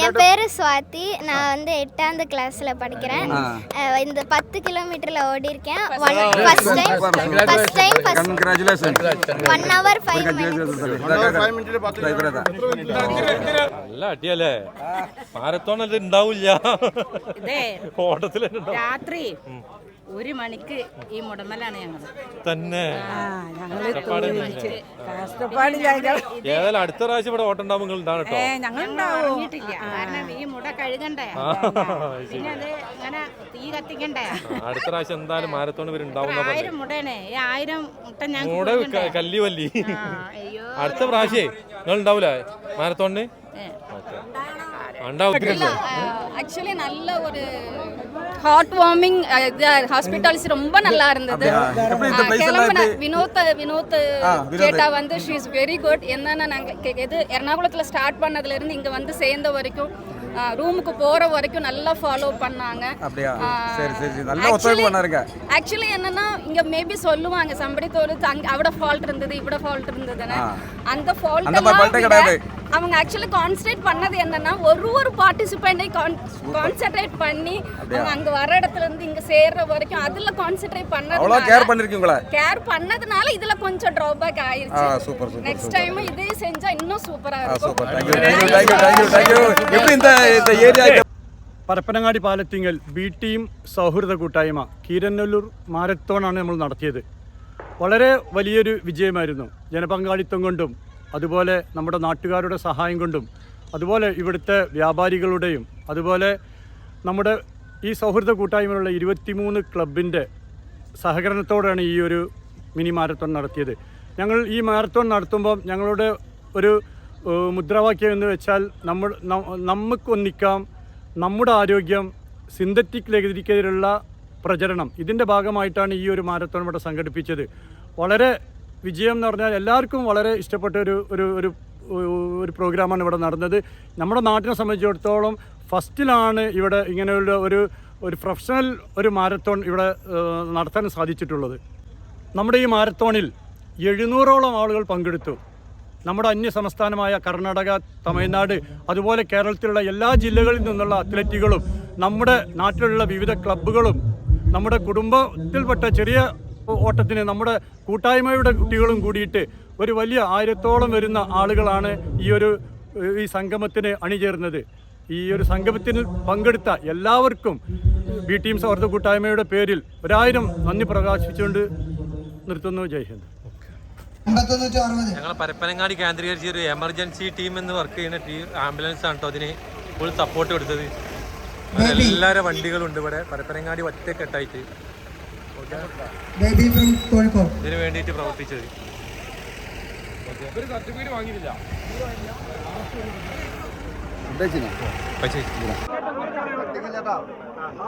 என் பேரு சுவாதி நான் வந்து எட்டாவது கிளாஸ்ல படிக்கிறேன் அஹ் இந்த பத்து கிலோமீட்டர்ல ஓடி இருக்கேன் one first time first time first congratulation one hour five minutes നല്ല അടിയല്ലേ മാരത്തോൺ അത് ഉണ്ടാവില്ല ഇതേ ഓട്ടത്തിൽ തന്നെ ഉണ്ടാവും. രാത്രി ഒരു മണിക്ക് ഈ മുടമലാണ് ഞങ്ങൾ തന്നെ. ഏതായാലും അടുത്ത പ്രാവശ്യം ഇവിടെ ഓട്ടുണ്ടാവും കേട്ടോ. ഞങ്ങൾ ഇറങ്ങിയിട്ടില്ല കാരണം ഈ മുട കഴുകണ്ടേ. പിന്നെ അത് അങ്ങനെ തീ കത്തിക്കണ്ടേ. അടുത്ത പ്രാവശ്യം എന്തായാലും മാരത്തോൺ ഇവരുണ്ടാവും ആയിരം മുടേനെ ഈ ആയിരം മുട്ട ഞാൻ മുട കല്ലി വല്ലി. അടുത്ത പ്രാവശ്യേ നിങ്ങൾ ഉണ്ടാവൂലേ മാരത്തോണിന്? ആക്ച്വലി നല്ല ഒരു ஹார்ட் வார்மிங் ஹாஸ்பிட்டல்ஸ் ரொம்ப நல்லா இருந்தது கிளம்புன? வினோத் வினோத். கேட்டா வந்து ஷீ இஸ் வெரி குட் என்னன்னா நாங்கள் எது எர்ணாகுளத்துல ஸ்டார்ட் பண்ணதுல இருந்து இங்க வந்து சேர்ந்த வரைக்கும் ரூமுக்கு போற வரைக்கும் நல்லா ஃபாலோ பண்ணாங்க அப்படியா சரி சரி சரி நல்ல ஒத்துழைப்பு பண்ணாருங்க ஆக்சுவலி என்னன்னா இங்க மேபி சொல்லுவாங்க சம்படி அங்க அவட ஃபால்ட் இருந்தது இவட ஃபால்ட் இருந்ததுன்னு. அந்த ஃபால்ட் அந்த கிடையாது. அவங்க ஆக்சுவலி கான்சென்ட்ரேட் பண்ணது என்னன்னா ஒரு ஒரு பார்ட்டிசிபெண்டை கான்சென்ட்ரேட் பண்ணி அவங்க அங்க வர இடத்துல இருந்து இங்க சேர்ற வரைக்கும் அதுல கான்சென்ட்ரேட் அவ்வளோ கேர் பண்ணது பண்ணிருக்கீங்க உங்களை கேர் பண்ணதுனால இதுல கொஞ்சம் டிராபேக் ஆ ஆயிருச்சு சூப்பர் சூப்பர் நெக்ஸ்ட் டைம் இதே செஞ்சா இன்னும் சூப்பரா ஆ இருக்கும் super thank you thank you thank you thank you thank you எப்படி இந்த இந்த area Parappanangadi Palathingal B team സൗഹൃദ കൂട്ടായ്മ കീരനല്ലൂർ മാരത്തോണാണ് നമ്മൾ നടത്തിയത് വളരെ വലിയൊരു വിജയമായിരുന്നു ജനപങ്കാളിത്തം കൊണ്ടും അതുപോലെ നമ്മുടെ നാട്ടുകാരുടെ സഹായം കൊണ്ടും അതുപോലെ ഇവിടുത്തെ വ്യാപാരികളുടെയും അതുപോലെ നമ്മുടെ ഈ സൗഹൃദ കൂട്ടായ്മയിലുള്ള ഇരുപത്തിമൂന്ന് ക്ലബിന്റെ സഹകരണത്തോടെയാണ് ഈ ഒരു മിനി മാരത്തോൺ നടത്തിയത്. ഞങ്ങൾ ഈ മാരത്തോൺ നടത്തുമ്പോൾ ഞങ്ങളുടെ ഒരു മുദ്രാവാക്യം എന്ന് വെച്ചാൽ നമ്മൾ നമുക്കൊന്നിക്കാം നമ്മുടെ ആരോഗ്യം സിന്തറ്റിക് ലഹരിക്കെതിരുള്ള പ്രചരണം ഇതിന്റെ ഭാഗമായിട്ടാണ് ഈ ഒരു മാരത്തോൺ ഇവിടെ സംഘടിപ്പിച്ചത്. വളരെ വിജയം എന്ന് പറഞ്ഞാൽ എല്ലാവർക്കും വളരെ ഇഷ്ടപ്പെട്ട ഒരു ഒരു ഒരു ഒരു പ്രോഗ്രാമാണ് ഇവിടെ നടന്നത്. നമ്മുടെ നാട്ടിനെ സംബന്ധിച്ചിടത്തോളം ഫസ്റ്റിലാണ് ഇവിടെ ഇങ്ങനെയുള്ള ഒരു ഒരു പ്രൊഫഷണൽ ഒരു മാരത്തോൺ ഇവിടെ നടത്താൻ സാധിച്ചിട്ടുള്ളത്. നമ്മുടെ ഈ മാരത്തോണിൽ എഴുന്നൂറോളം ആളുകൾ പങ്കെടുത്തു. നമ്മുടെ അന്യ സംസ്ഥാനമായ കർണാടക തമിഴ്നാട് അതുപോലെ കേരളത്തിലുള്ള എല്ലാ ജില്ലകളിൽ നിന്നുള്ള അത്ലറ്റുകളും നമ്മുടെ നാട്ടിലുള്ള വിവിധ ക്ലബ്ബുകളും നമ്മുടെ കുടുംബത്തിൽപ്പെട്ട ചെറിയ ഓട്ടത്തിന് നമ്മുടെ കൂട്ടായ്മയുടെ കുട്ടികളും കൂടിയിട്ട് ഒരു വലിയ ആയിരത്തോളം വരുന്ന ആളുകളാണ് ഈ ഒരു ഈ സംഗമത്തിന് അണിചേർന്നത്. ഈ ഒരു സംഗമത്തിൽ പങ്കെടുത്ത എല്ലാവർക്കും ബി ടീം സൗഹൃദ കൂട്ടായ്മയുടെ പേരിൽ ഒരായിരം നന്ദി പ്രകാശിച്ചുകൊണ്ട് നിർത്തുന്നു. ജയ്ഹിന്ദ് ഞങ്ങൾ പരപ്പനങ്ങാടി കേന്ദ്രീകരിച്ച ഒരു എമർജൻസി ടീം എന്ന് വർക്ക് ചെയ്യുന്ന ടീം ആംബുലൻസ് ആണ് കേട്ടോ അതിന് ഫുൾ സപ്പോർട്ട് കൊടുത്തത്. എല്ലാവരും വണ്ടികളുണ്ട് ഇവിടെ. പരപ്പനങ്ങാടി ഒറ്റക്കെട്ടായിട്ട്. ഇതിന് വേണ്ടിയിട്ട് പ്രവർത്തിച്ചത്.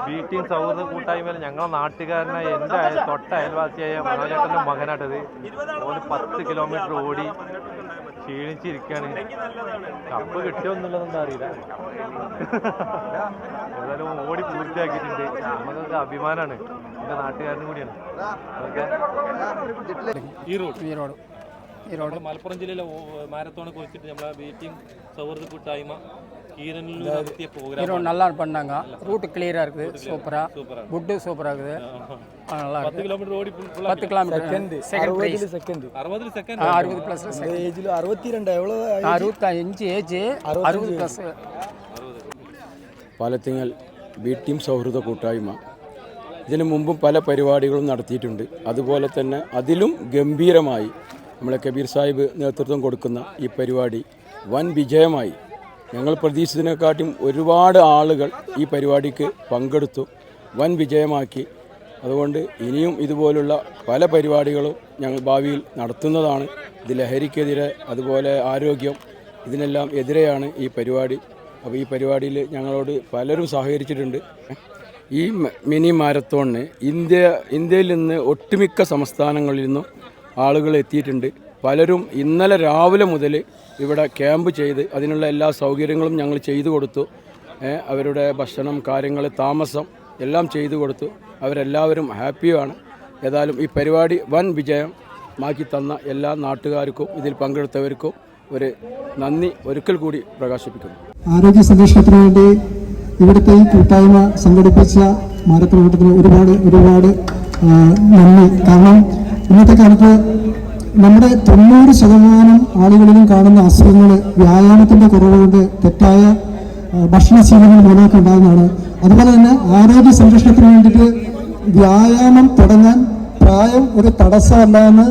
ബി ടീം സൗഹൃദ കൂട്ടായ്മയിൽ ഞങ്ങളെ നാട്ടുകാരനെ എന്റെ അയൽ- തൊട്ട അയൽവാസിയായ മനോജേട്ടന്റെ മകനാട്ടത് ഓന് പത്ത് കിലോമീറ്റർ ഓടി ക്ഷീണിച്ചിരിക്കുകയാണ് കപ്പ് കിട്ടിയൊന്നുമില്ലെന്ന് അറിയില്ല. ഏതായാലും ഓടി പൂർത്തിയാക്കിയിട്ടുണ്ട്. നമുക്കൊക്കെ അഭിമാനമാണ് എന്റെ നാട്ടുകാരനും കൂടിയാണ്. ഈ റോഡ്. ഈ ഈരോട് നമ്മുടെ മലപ്പുറം ജില്ലയിലെ മാരത്തോണെ കുറിച്ചിട്ട് നമ്മളെ ബി ടീം സൗഹൃദ കൂട്ടായ്മ കീരനിൽ നടത്തിയ പ്രോഗ്രാം ஈரோடு நல்லா பண்ணாங்க ரூட்டு கிளியராக இருக்குது சூப்பராக சூப்பரா புட்டு சூப்பராக இருக்குது ஆ, நல்லா പത്ത് இருக்குது കിലോമീറ്റർ ഓടി full- full பத்து ആക്കി. கிலோமீட்டர் செகண்ட் ப்ரைஸ் സെക്കൻഡ് അറുപതിൽ സെക്കൻഡ് அறுபது ப்ளஸ் ഏജിൽ അറുപത്തിരണ്ട് എവ്വളോ அறுபத்தஞ்சு ஏஜ் அறுபது ப்ளஸ் പാലത്തിങ്ങൽ ബി ടീം സൗഹൃദ കൂട്ടായ്മ ഇതിനു മുമ്പും പല പരിപാടികളും നടത്തിയിട്ടുണ്ട് അതുപോലെ തന്നെ അതിലും ഗംഭീരമായി നമ്മളെ കബീർ സാഹിബ് നേതൃത്വം കൊടുക്കുന്ന ഈ പരിപാടി വൻ വിജയമായി. ഞങ്ങൾ പ്രതീക്ഷിച്ചതിനെക്കാട്ടും ഒരുപാട് ആളുകൾ ഈ പരിപാടിക്ക് പങ്കെടുത്തു വൻ വിജയമാക്കി. അതുകൊണ്ട് ഇനിയും ഇതുപോലുള്ള പല പരിപാടികളും ഞങ്ങൾ ഭാവിയിൽ നടത്തുന്നതാണ്. ഇത് ലഹരിക്കെതിരെ അതുപോലെ ആരോഗ്യം ഇതിനെല്ലാം എതിരെയാണ് ഈ പരിപാടി. അപ്പോൾ ഈ പരിപാടിയിൽ ഞങ്ങളോട് പലരും സഹകരിച്ചിട്ടുണ്ട്. ഈ മിനി മാരത്തോണിന് ഇന്ത്യ ഇന്ത്യയിൽ നിന്ന് ഒട്ടുമിക്ക സംസ്ഥാനങ്ങളിൽ നിന്നും ആളുകൾ എത്തിയിട്ടുണ്ട്. പലരും ഇന്നലെ രാവിലെ മുതൽ ഇവിടെ ക്യാമ്പ് ചെയ്ത് അതിനുള്ള എല്ലാ സൗകര്യങ്ങളും ഞങ്ങൾ ചെയ്തു കൊടുത്തു. അവരുടെ ഭക്ഷണം കാര്യങ്ങൾ താമസം എല്ലാം ചെയ്തു കൊടുത്തു. അവരെല്ലാവരും ഹാപ്പിയുമാണ്. ഏതായാലും ഈ പരിപാടി വൻ വിജയം മാക്കി തന്ന എല്ലാ നാട്ടുകാർക്കും ഇതിൽ പങ്കെടുത്തവർക്കും ഒരു നന്ദി ഒരിക്കൽ കൂടി പ്രകാശിപ്പിക്കുന്നു. ആരോഗ്യ സംരക്ഷണത്തിന് വേണ്ടി ഇവിടുത്തെ ഈ കൂട്ടായ്മ സംഘടിപ്പിച്ച മാരത്തിന് ഒരുപാട് ഒരുപാട് നന്ദി. കാരണം ഇന്നത്തെ കാലത്ത് നമ്മുടെ തൊണ്ണൂറ് ശതമാനം ആളുകളിലും കാണുന്ന അസുഖങ്ങൾ വ്യായാമത്തിന്റെ കുറവ് കൊണ്ട് തെറ്റായ ഭക്ഷണ ഭക്ഷണശീലങ്ങൾ മൂലമൊക്കെ ഉണ്ടാകുന്നതാണ് അതുപോലെ തന്നെ ആരോഗ്യ സംരക്ഷണത്തിന് വേണ്ടിയിട്ട് വ്യായാമം തുടങ്ങാൻ പ്രായം ഒരു തടസ്സമല്ല എന്ന്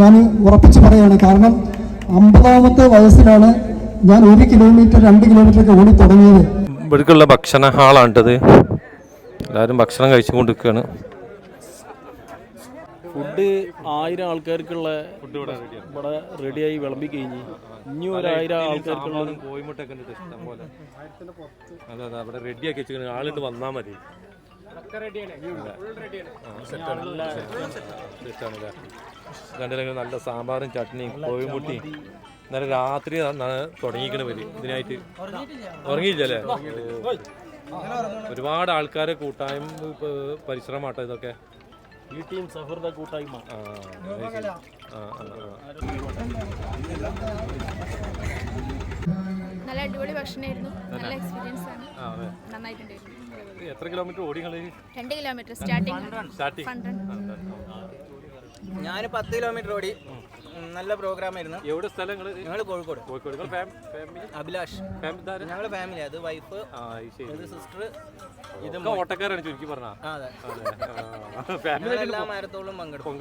ഞാൻ ഉറപ്പിച്ച് പറയുകയാണ്. കാരണം അമ്പതാമത്തെ വയസ്സിലാണ് ഞാൻ ഒരു കിലോമീറ്റർ രണ്ട് കിലോമീറ്ററൊക്കെ ഓടി തുടങ്ങിയത്. ഇവിടേക്കുള്ള ഭക്ഷണ ഹാളാണിട്ടത്. എല്ലാവരും ഭക്ഷണം കഴിച്ചുകൊണ്ടിരിക്കുകയാണ്. ഫുഡ് ആയിരം ആൾക്കാർക്കുള്ള ഫുഡ് ഇവിടെ റെഡിയായി വിളമ്പി കഴിഞ്ഞ് ഇനി ഒരായിരം ആൾക്കാർക്കുള്ള കോയിമുട്ടൊക്കെ ഉണ്ട് ഇഷ്ടം പോലെ. അതെ അതെ അവിടെ റെഡിയാക്കി വെച്ചിരിക്കുന്നത് ആളിട്ട് വന്നാൽ മതി. രണ്ടിലെങ്കിലും നല്ല സാമ്പാറും ചട്നിയും കോഴിമുട്ടിയും. ഇന്നലെ രാത്രി തുടങ്ങിക്കണ വരി ഇതിനായിട്ട് ഉറങ്ങിയില്ലല്ലേ. ഒരുപാട് ആൾക്കാരെ കൂട്ടായ്മ പരിശ്രമാട്ടോ ഇതൊക്കെ. ഈ ടീം സൗഹൃദ കൂട്ടായ്മ. നല്ല അടിപൊളി ഭക്ഷണമായിരുന്നു. നല്ല എക്സ്പീരിയൻസ് ആണ്. നന്നായിട്ടുണ്ടായിരുന്നു. എത്ര കിലോമീറ്റർ ഓടികൾ രണ്ട് കിലോമീറ്റർ സ്റ്റാർട്ടിങ് സ്റ്റാർട്ടിങ് ഞാൻ പത്ത് കിലോമീറ്റർ ഓടി. നല്ല പ്രോഗ്രാം ആയിരുന്നു. എവിടെ സ്ഥലങ്ങൾ ഞങ്ങൾ കോഴിക്കോട്. കോഴിക്കോട്. ഫാമിലി? അഭിലാഷ്. ഞങ്ങൾ ഫാമിലി. അത് വൈഫ് സിസ്റ്റർ ഇത് സിസ്റ്റർ ഇത് ഓട്ടക്കാരാണ് ചുരുക്കി പറഞ്ഞ. എല്ലാ മരത്തോളും പങ്കെടുക്കും.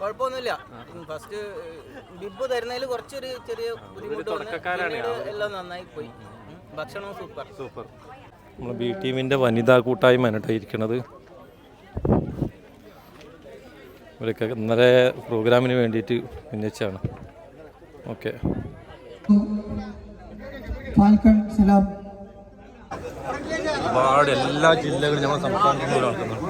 കുഴപ്പമൊന്നുമില്ല. ഫസ്റ്റ് ബിബ് തരുന്നതിൽ കുറച്ചൊരു ചെറിയ ബുദ്ധിമുട്ട് എല്ലാം നന്നായി പോയി. ഭക്ഷണവും സൂപ്പർ. സൂപ്പർ നമ്മൾ ബി ടീമിന്റെ വനിതാ കൂട്ടായ്മ കേട്ടോ ഇവരൊക്കെ ഇന്നലെ പ്രോഗ്രാമിന് വേണ്ടിയിട്ട് ഉന്നയിച്ചാണ് ഓക്കെ. ഫാൽക്കൺ സലാം. ഒരുപാട് എല്ലാ ജില്ലകളിലും നമ്മുടെ സംസ്ഥാനത്തുനിന്ന് നടക്കുന്നുണ്ട്